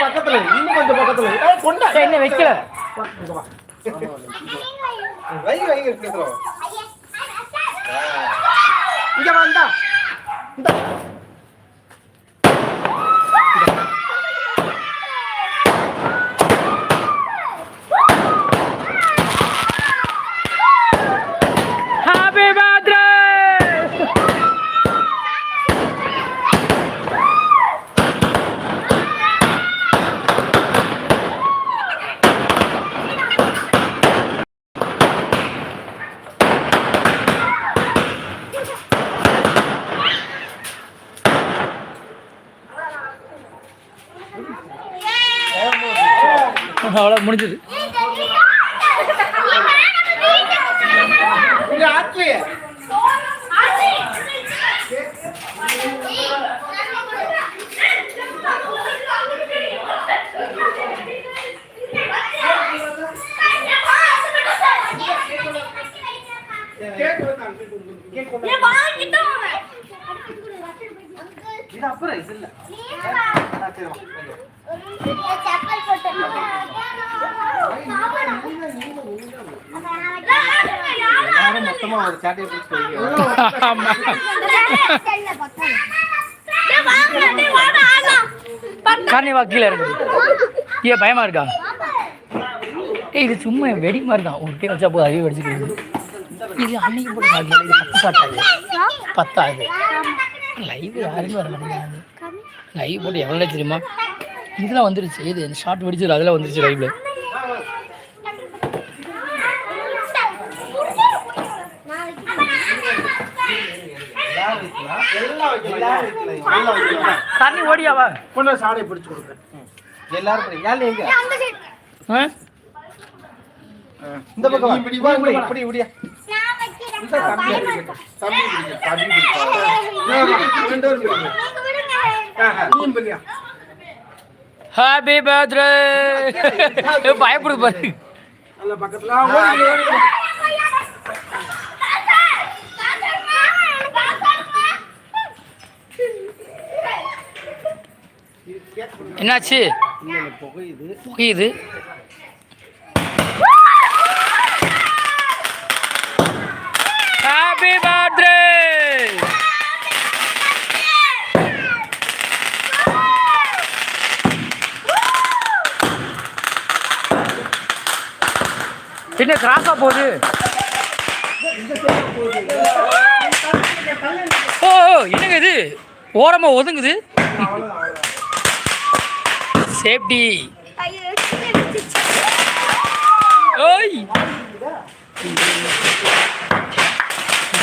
பக்கத்துல இன்னும் கொஞ்சம் பக்கத்துல. கொண்டா என்ன வைக்கல. வைங்க வைங்க பக்கத்துல வா. இங்க வந்தா ஹாப்பி பர்த்டே அவ்வளோ முடிஞ்சது. இது அப்புறம் இது இல்ல ஆ, சரி, வா, கொண்டு வா. எல்லாரும் மொத்தமா ஒரு சாட்டையை பிடிச்சு வைங்க. ஆமா காரணி வா கீழே இறங்குது ஏ பயமா இருக்கா? ஏய் இது சும்மா வெடி மாதிரி தான். ஒரு டே வச்சா போதும் அதே வெடிச்சுக்கிறது. இது அன்னைக்கு போட்டு சாப்பிடல இது பத்து சாப்பிட்டாது பத்தாது. லைவ் யாருமே வர மாட்டேங்கிறாங்க லைவ் போட்டு எவ்வளோ தெரியுமா? இதெல்லாம் வந்துருச்சு. இது இந்த ஷார்ட் வெடிச்சது அதெல்லாம் வந்துருச்சு லைவ்ல எல்லாரும் வைக்கலாம். எல்லாம் வைக்கலாம். எல்லாம் வைக்கலாம். எல்லாம் வைக்கலாம். தண்ணி ஓடியாவா கொண்டு சாடையை பிடிச்சு ம். எல்லாரும். ஏன் எங்க? இந்த பக்கம். இப்படி இப்படி இப்படி இப்படியா. ஹாப்பி பர்த்டே பயப்படுது பாரு. நல்ல பக்கத்துல. என்னாச்சு? புகையுது. புகையுது ஹாப்பி பர்த்டே என்ன கிராஸா போகுது. ஓ என்னங்க இது? ஓரமாக ஒதுங்குது. சேஃப்டி. ஓய்.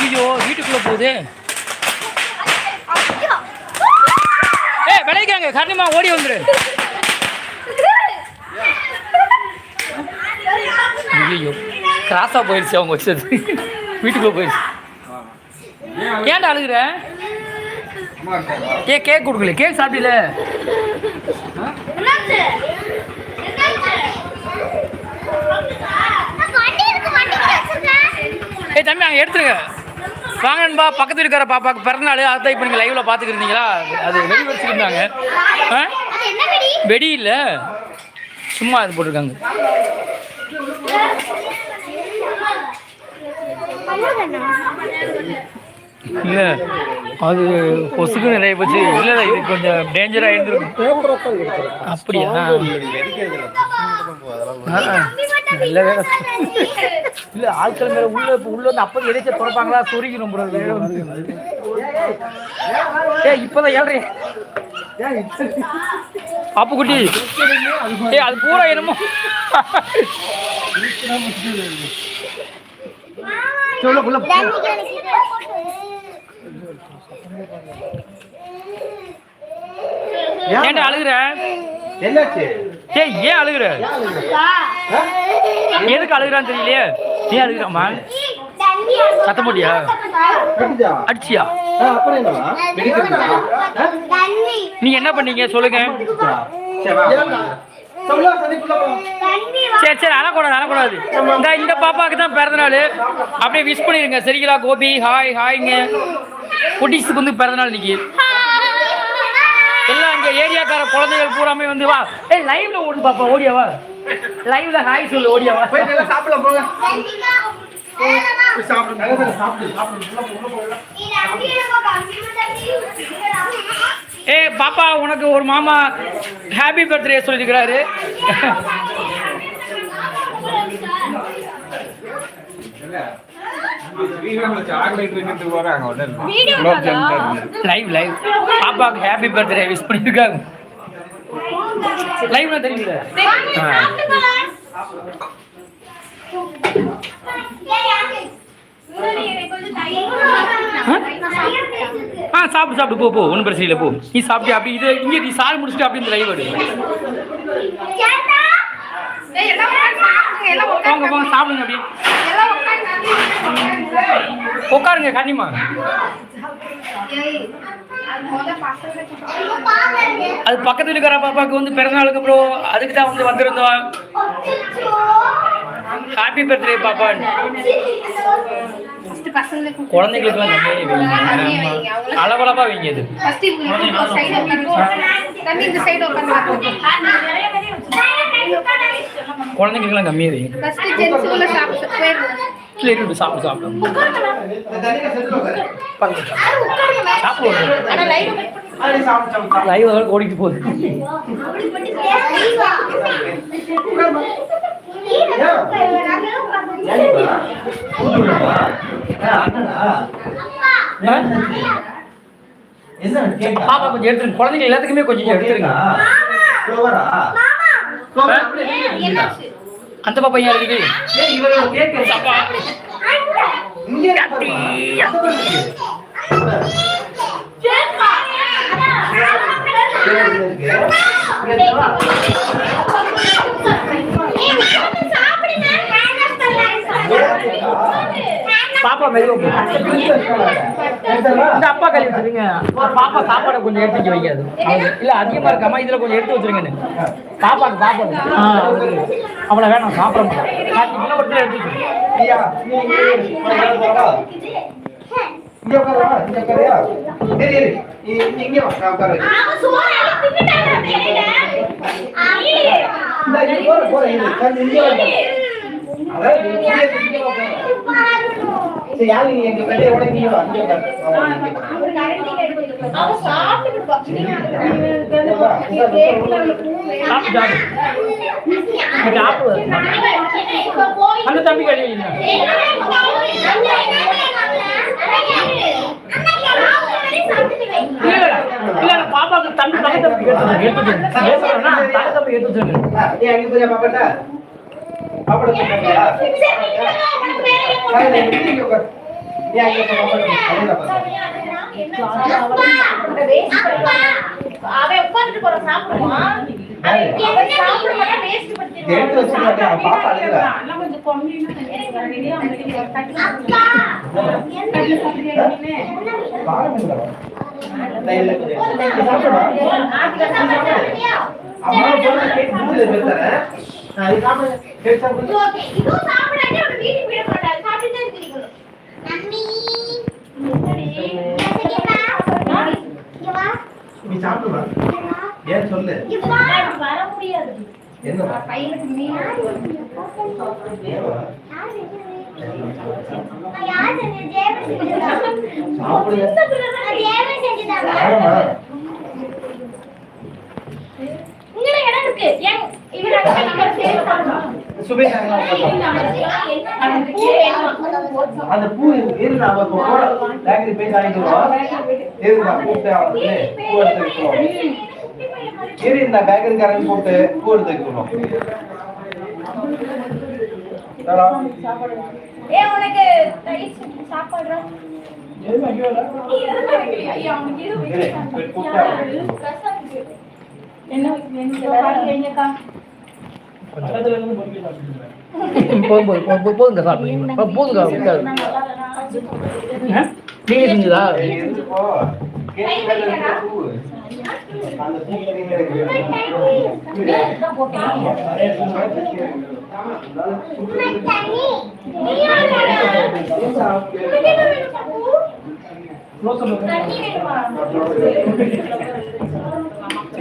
ஐயோ வீட்டுக்குள்ள போகுது. ஏ விளைக்காங்க கர்ணிமா ஓடி வந்துடு ஐயோ கிராஸாக போயிடுச்சு அவங்க வச்சது. வீட்டுக்குள்ளே போயிடுச்சு. ஏன்டா அழுகுற? ஏ கேக் கொடுக்கல. கேக் சாப்பிடல. ஏய் தம்பி அங்கே எடுத்துருங்க. வாங்க நண்பா பக்கத்து இருக்கிற பாப்பாக்கு பிறந்தநாள் அதான் இப்போ நீங்கள் லைவில் பார்த்துக்கிருந்தீங்களா? அது வெடி வச்சுருந்தாங்க ஆ? வெடி இல்லை. சும்மா அது போட்டிருக்காங்க. இல்லை அது கொசுக்கு நிறைய போச்சு. இல்லை இது கொஞ்சம் டேஞ்சராக இருந்திருக்கும். அப்படியா. நல்ல வேலை. இல்லை ஆட்கள் மேலே உள்ள உள்ள வந்து அப்போ எதைச்ச திறப்பாங்களா? சொருகிடும் ஏ இப்போதான் ஏழ்றே பாப்பு குட்டி. ஏ அது பூரா என்னமோ. சொல்லுக்குள்ள ஏன்டா அழுகுற? என்னாச்சு? ஏய் ஏன் அழுகுற? எதுக்கு அழுகுறான்னு தெரியலையே? ஏன் அழுகுறாமா சத்த முடியா வெடிச்சா? அடிச்சியா? நீங்க என்ன பண்ணீங்க? சொல்லுங்க. சரி. சரி சரி அழக்கூடாது அழக்கூடாது. இந்த இந்த பாப்பாவுக்கு தான் பிறந்தநாள். அப்படியே விஷ் பண்ணிருங்க. சரிங்களா கோபி? ஹாய் ஹாய்ங்க குட்டீஸுக்கு வந்து பிறந்தநாள் இன்னைக்கு. எல்லாம் இங்க ஏரியாக்கார குழந்தைகள் பூராமே வந்து வா. ஏய் லைவ்ல ஓடு பாப்பா ஓடியா வா. லைவ்ல ஹாய் சொல்லு ஓடியா வா. போய் நல்லா சாப்பிடலாம் போங்க. ஏய் பாப்பா உனக்கு ஒரு மாமா ஹாப்பி பர்த்டே சொல்லியிருக்கிறாரு. லைவ் லைவ் பாப்பாவுக்கு ஹாப்பி பர்த்டே விஷ் பண்ணியிருக்காங்க லைவ்ல தெரியல ஆ. சாப்பிடு சாப்பிடு போ போ. ஒன்றும் பிரச்சனை இல்லை போ. நீ சாப்பிட்டு அப்படி இது இங்கே நீ சால் முடிச்சுட்டு அப்படி இந்த லைவ் எடு போங்க போங்க சாப்பிடுங்க அப்படியே உட்காருங்க கண்ணிமா அது பக்கத்துல இருக்கிற பாப்பாவுக்கு வந்து பிறந்தநாளுக்கு அப்புறம் அதுக்கு தான் வந்து வந்திருந்தோம். ஹாப்பி பர்த்டே பாப்பா. குழந்தைங்களுக்குலாம் கம்மியாக அளவளவா வைங்க இது. குழந்தைங்களுக்குலாம் கம்மியாக வைங்க. இல்லை இருக்கட்டும் சாப்பிடு சாப்பிடு. சாப்பிடுவோம் லைவ் ஓடிட்டு போகுது. பாப்பா கொஞ்சம் எடுத்துருங்க. குழந்தைங்க எல்லாத்துக்குமே கொஞ்சம் எடுத்துருங்க. அந்த ஏன் இருக்குது பாப்பா பாப்பா மெதுவா. இந்த அப்பா கழுவி வச்சிருங்க. பாப்பா சாப்பாடை கொஞ்சம் எடுத்து வைக்க வைக்காது. இல்ல அதிகமா இருக்காம இதுல கொஞ்சம் எடுத்து வச்சிருங்கன்னு பாப்பாக்கு சாப்பாடு ஆ, அவ்வளவு வேணாம் சாப்பிட மாட்டேன் எடுத்து இங்க போற, போற, இங்க சரி, யாரு எங்க வெளியே உடனே சாப்பிடு. அந்த தம்பி கழுவி வைங்க. இல்ல, இல்ல, இல்ல, இல்ல, பாப்பாக்கு தம்பி தங்கை தம்பி எடுத்து எடுத்து தங்கை தம்பி எடுத்து அங்க பாப்பாட்டா அவன் உட்கார்ந்துட்டு போற சாப்பிடுவான். அவன் நீ சாப்பிடுமா? ஏன் சொல்லு வர முடியாது என்னவா? பையனுக்கு மீன் ஏவா? இடம் இருக்கு ஏன் அந்த பூ இருக்கு. இரு, நாம இப்போ போறோம். பேக்கரி போய் வாங்கிட்டு வருவோம். இரு, நான் கூப்பிட்டு அவனுக்கு பூ எடுத்து வைக்கிறோம். இரு, இந்த பேக்கரிக்காரன் கூப்பிட்டு பூ எடுத்து வைக்கிறோம். தரா. ஏ உனக்கு தயிர் சாப்பாடு இரு, போய் கூப்பிட்டு அவனுக்கு. போதும், போதும், போதுங்க சாப்பிடுங்க. போதுங்க? நீங்க செஞ்சதா? தண்ணி?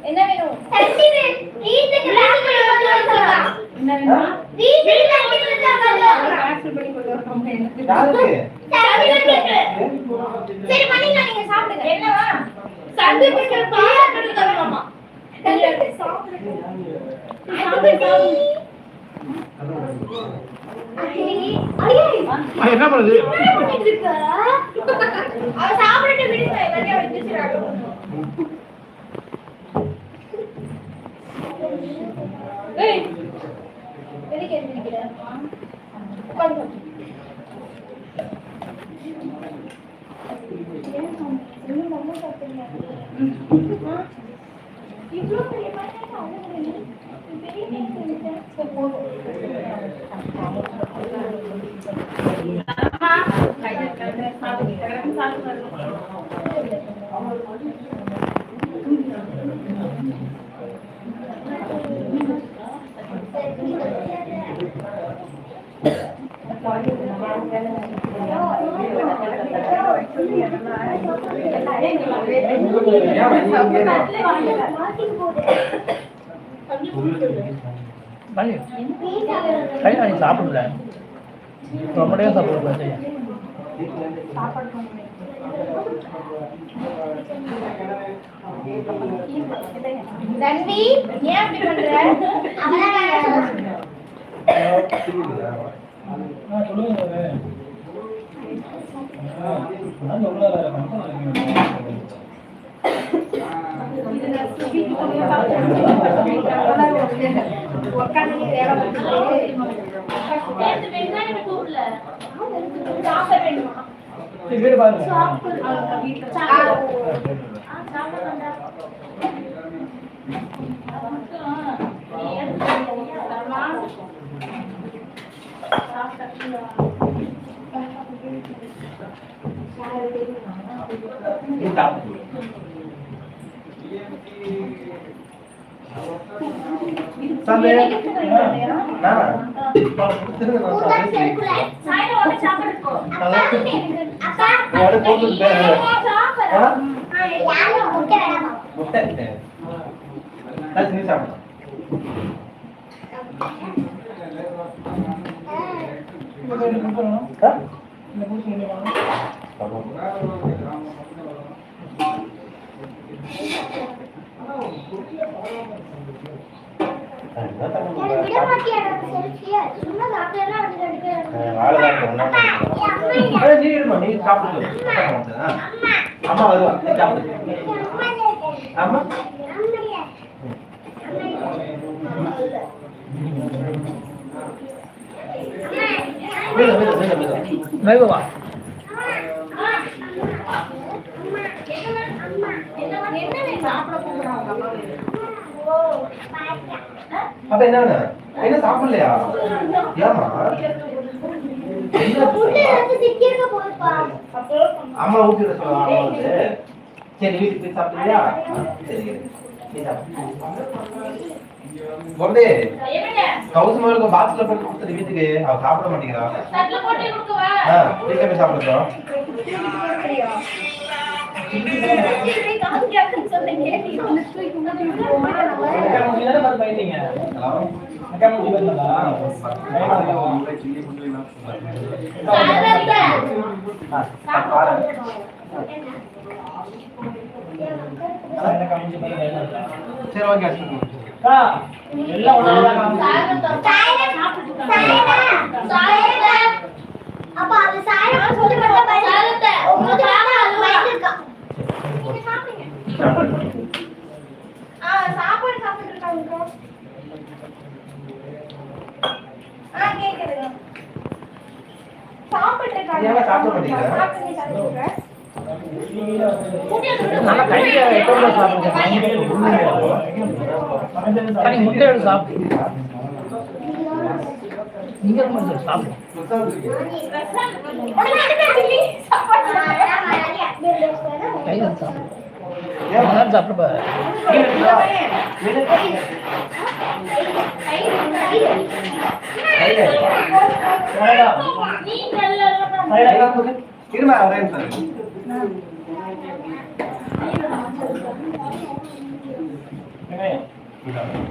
வந்து. என்ன வேணும்? அவன் கொண்டாந்து சொல்லு. மாமா என்ன வேணும்? தண்ணி வேணும் வீட்டுக்கு தண்ணி வேணும் என்ன வேணும் வீட்டுக்கு தண்ணி வேணும் யாருக்கு? தண்ணி வேணும் சரி பண்ணிக்கலாம். நீங்க சாப்பிடுங்க. என்னவா? சந்து பிடிக்கிற பாயா தரணுமா சாப்பிடுங்க. என்ன பண்ணுது? சாப்பிட்டு விடுங்க. எல்லாத்தையும் வச்சுறாங்க ஏய் எதுக்கு எந்திரிக்கிற உட்காந்து இவ்வளோ பெரிய பையன் அவ்வளோ பெரிய பையன் போதும் ஏன் நீ இங்கே இரு? பண்ணி கையில் நீ சாப்பிடல ரொம்ப நேரம் சாப்பிடல சரி தம்பி ஏன் அப்படி பண்ற? வீடு பாருங்க நீ சாப்பிடு. சாப்பிடு. நானா? திரும்ப நான் சாப்பிடுறேன். நீ அப்படியே போட்டு விட்டு. ஆ? முட்டை. அது நீ சாப்பிடு. ஆ? என்ன தம்பி? ஆளுதான் ஒண்ணா ஏய், நீ இருமா, நீ சாப்பிடு. அம்மா வருவா அம்மா வீடு வீடு வீடு மெதுவா அப்ப என்ன? என்ன சாப்பிடலையா? ஏமா அம்மா ஊட்டி விட சொல்லுவா அம்மா வந்து. சரி வீட்டுக்கு போய் சாப்பிடுறியா சரி மகளுக்கு பாக்ஸ்ல போட்டு கொடுத்துரு வீட்டுக்கு. அவ சாப்பிட மாட்டேங்கிறா. வீட்டுல போய் சாப்பிடுறோம் சரி ஓகே எல்லாம் ஒண்ணா அப்ப அது சாயம் சொல்லி மட்டும் சாயத்தை உங்களுக்கு அது வயிற்றுக்கா நீங்க சாப்பிடுங்க ஆ சாப்பாடு. சாப்பிட்டு இருக்காங்க முட்டை சாப்பிட்டு நீங்க சாப்பிடுங்க சாப்பிடு கையில் எடுத்து சாப்பிடு எல்லாரும்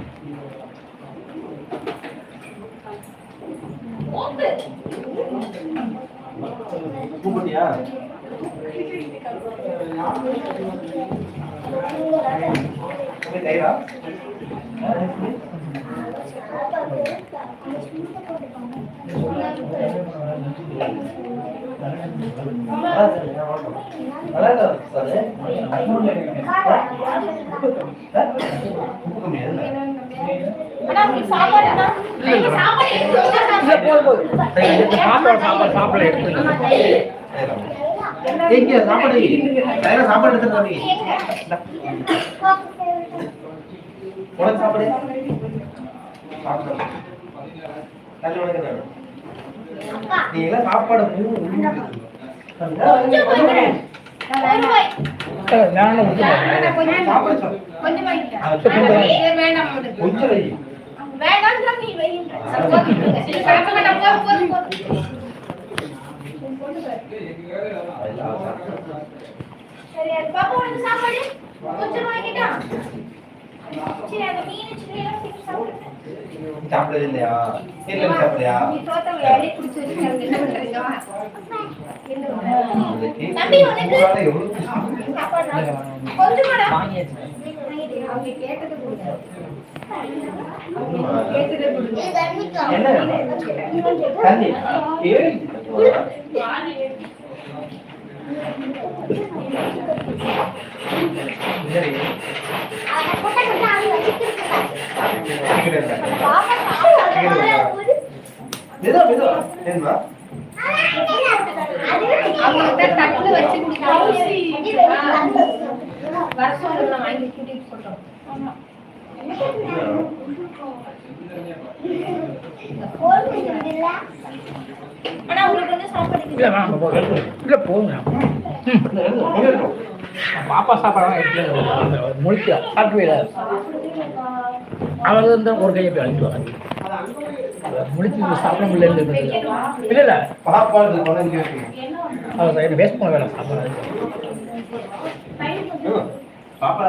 அப்படியே தயிரா அழகா சாப்பாடு சாப்பாடு? நீ. எல்லாம் சாப்பாடு சரி பாப்பா உனக்கு சாப்பாடு? கொஞ்சம் வாங்கிட்டான் சாப்பிடவே இல்லையா இல்ல சாப்பிடலையா என்ன மெதுவா மெதுவா ஏன்மா அவங்க தட்டுல வச்சு வருஷம் வாங்கி கூட்டிட்டு போட்டோம் ஆனா உங்களுக்கு வந்து சாப்பாடு இல்ல வேணாம் போதும். போதுங்க பாப்பா சாப்பாடு எடுத்து முடிச்சா சாப்பிட்டு அவர் வந்து ஒரு கையை போய் அழைத்து வராங்க முடிச்சு சாப்பிட முடியல இல்ல இல்ல பாப்பாடு குழந்தை வேஸ்ட் பண்ண வேணாம் சாப்பாடு பாப்பா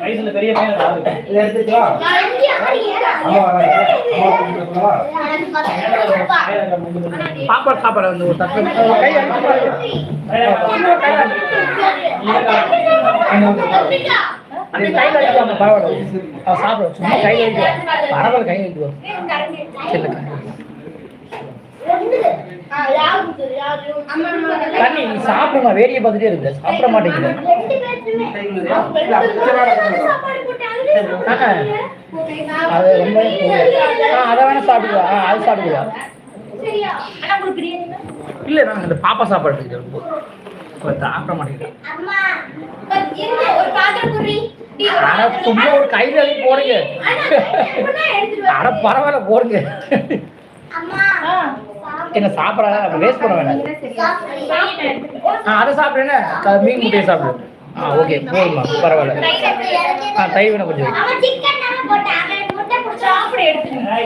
வயசுல பெரிய பையன். அம்மா கூப்பிட்டு சொல்லவா? சாப்பாடு சாப்பாடு வந்து ஒரு தட்டு கை அடிச்சு பாருங்க. அப்படியே கையில் அடிக்காம பரவாயில்ல தண்ணி நீ சாப்பிடுமா வேடியை பார்த்துட்டே இருக்கு. சாப்பிட மாட்டேங்குது. அது ரொம்ப ஆ அதை வேணா சாப்பிடுவா. ஆ அது சாப்பிடுவா. இல்லை நான் இந்த பாப்பா சாப்பாடு இருக்குது சாப்பிட மாட்டேங்குது. அம்மா இருங்க ஒரு சும்மா ஒரு கையில் அள்ளி போடுங்க. அட பரவாயில்ல போடுங்க. என்ன சாப்பிட வேஸ்ட் பண்ண வேணாம். ஆ அதை சாப்பிடுறேன்னு மீன் முட்டையை சாப்பிடு. ஆ ஓகே போதுமா பரவாயில்ல. ஆ தயிர் வேணா கொஞ்சம் வை.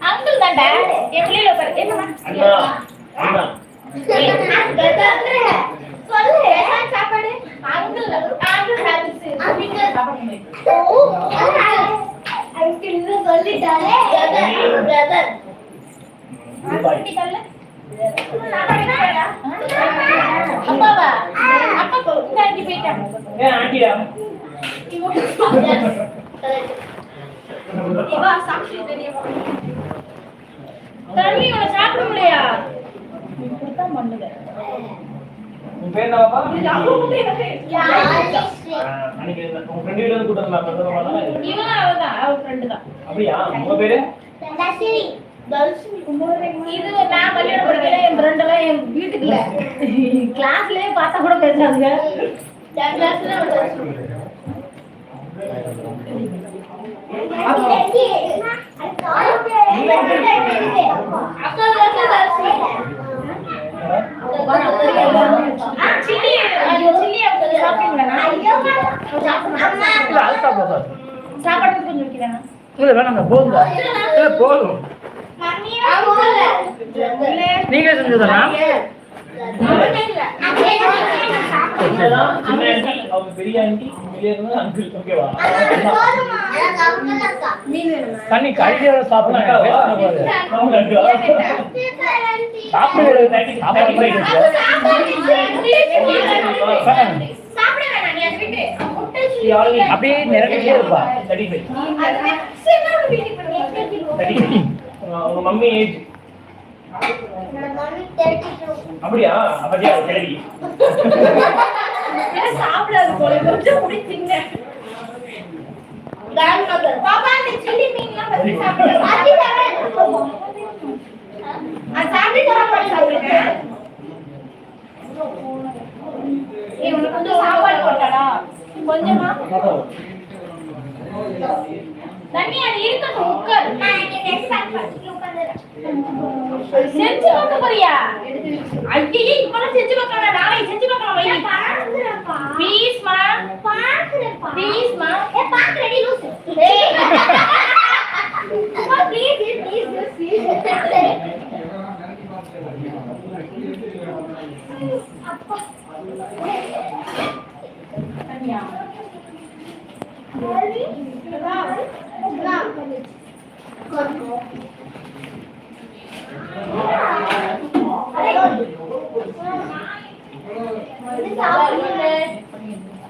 அங்கிள் அங்கிள் தாண்டா என் பிள்ளைல உட்காரு. அங்கிள். சொல்லு சாப்பாடு? அங்கிள் அதுக்கு இன்னும் சொல்லிட்டாலே பிரதர் அப்பாவா அப்பா இங்க அங்கே போயிட்டாங்க ஏன் ஆண்டியா இவா சாப்பிட்டு தெரியவா தண்ணி உன சாப்பிட முடியா இப்படித்தான் பண்ணுங்க உன் பேர் என்னப்பா யாரு அன்னைக்கு உங்க ஃப்ரெண்ட் வீட்ல இருந்து கூட்டம் நான் இவன் அவதான் அவ ஃப்ரெண்டு தான். அப்படியா? உங்க பேரு? தர்ஷினி இது நான் கல்யாணம் படிக்கல என் ஃப்ரெண்ட் எல்லாம் என் வீட்டுக்கு இல்ல கிளாஸ்லயே பார்த்தா கூட பேசாதுங்க. கிளாஸ்ல சாப்பிட சார் சாப்பாடு கொஞ்சம் வைக்கிறேன் இல்ல வேணாங்க போதுங்க இல்ல போதும் நீங்களே அவங்க பெரிய ஆண்டி வெளியே இருந்து அங்கிள் ஓகேவா தண்ணி கழிச்சோட சாப்பிடலாம். அப்படியே நிறைய இருப்பா. தேர்ட்டி ஃபைவ் உங்க மம்மி ஏஜ் அப்படியா? அப்படியா சரி சாப்பிடாது போல கொஞ்சம் பாப்பா அந்த சில்லி மீன்லாம் சாப்பிடு. சாப்பிட்டு சாப்பாடு சாப்பிடுங்க. கொஞ்சம் சாப்பாடு போட்டாடா? கொஞ்சமா? தண்ணி அது இருக்கட்டும் உட்கார் செஞ்சு பார்க்க போறியா? ஐயே இப்பதான் செஞ்சு பார்க்கலாம் நாளைக்கு செஞ்சு பார்க்கலாம் Please, ma. Please, ma. Hey, park ready, loose. Hey. ma, please, please, please, please. Thank you.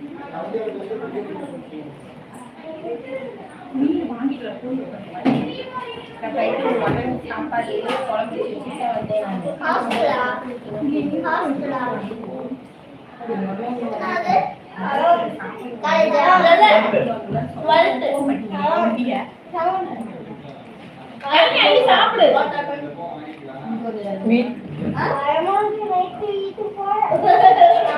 மீன் என் போன தான் நான் காசு வேற வாங்கணும்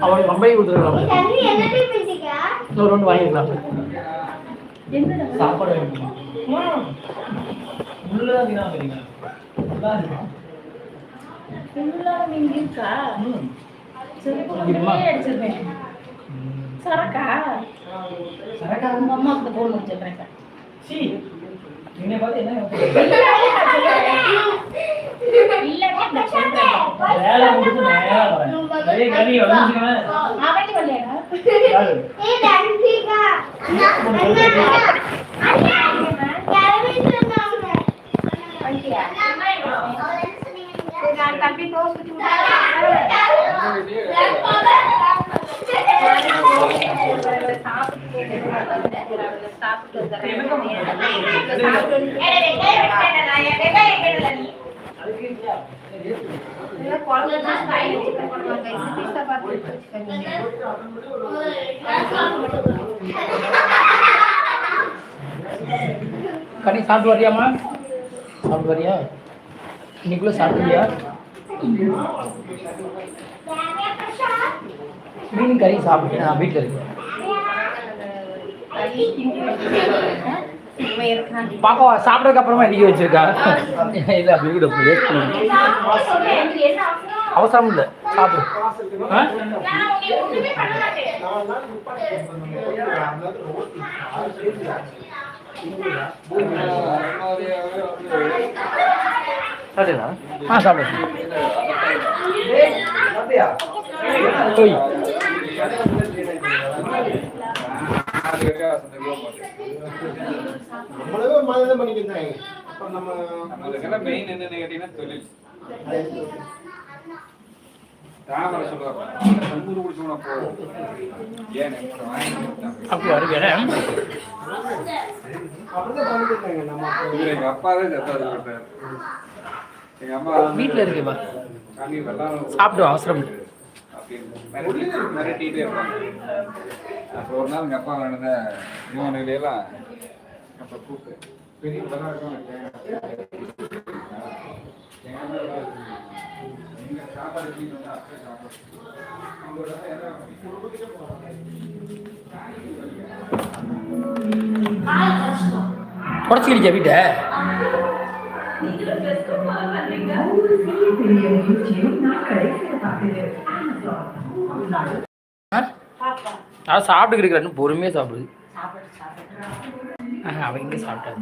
அவனுக்கு ரொம்ப கொடுத்துருக்கலாம் இன்னொரு ரெண்டு வாங்கிக்கலாம் சாப்பாடு வேணும் உள்ளதான் வீணா போறீங்க மீன் இருக்கா. சரி. அடிச்சிருப்பேன் சரக்கா? சரக்கா. உங்க அம்மாவுக்கு போன் வச்சிருக்கேன் சீ என்னை பார்த்து என்ன வேலை முடிச்சு நேரா வரேன் அதே கறி வளர்ந்துச்சுக்கவேன் அவன் வரலையா யாரு? ஏய் தன்சிகா அண்ணா அண்ணா அண்ணா. கிளம்பி சொன்னாங்க? நான் தம்பி தோசை அதுக்கு இல்லையா? கனி சாப்பிட்டு வரியாம்மா சாப்பிட்டு வரியா இன்னைக்குள்ள சாப்பிட்டியா மீன் கறி சாப்பிட்டு நான் வீட்டில் இருக்கேன். பாப்பா சாப்பிட்டதுக்கு அப்புறமா எதுக்கு வச்சிருக்கா. இல்லை அப்படி கூட வேஸ்ட் அவசரம் இல்லை. சாப்பிடு. ஆ? ஆ. அப்படி வருகிறேன் அப்பா. தான் சத்தாது கொடுத்தாரு எங்க அம்மா வீட்டில் இருக்கேப்பா சாமி அவசரம் இல்லை. இருப்பாங்க அப்போ ஒரு நாள் எங்கள் அப்பா நடந்த இவனுகளெல்லாம் அப்போ கூப்பிட்டு பெரிய வெள்ளம் வீட்டை எங்க சாப்பாடு எப்படி இருந்தா அப்படியே சாப்பிடு. அதான் சாப்பிட்டுக்கிட்டு இருக்கிறேன் பொறுமையாக சாப்பிடுது அவன் இங்கே சாப்பிட்டாது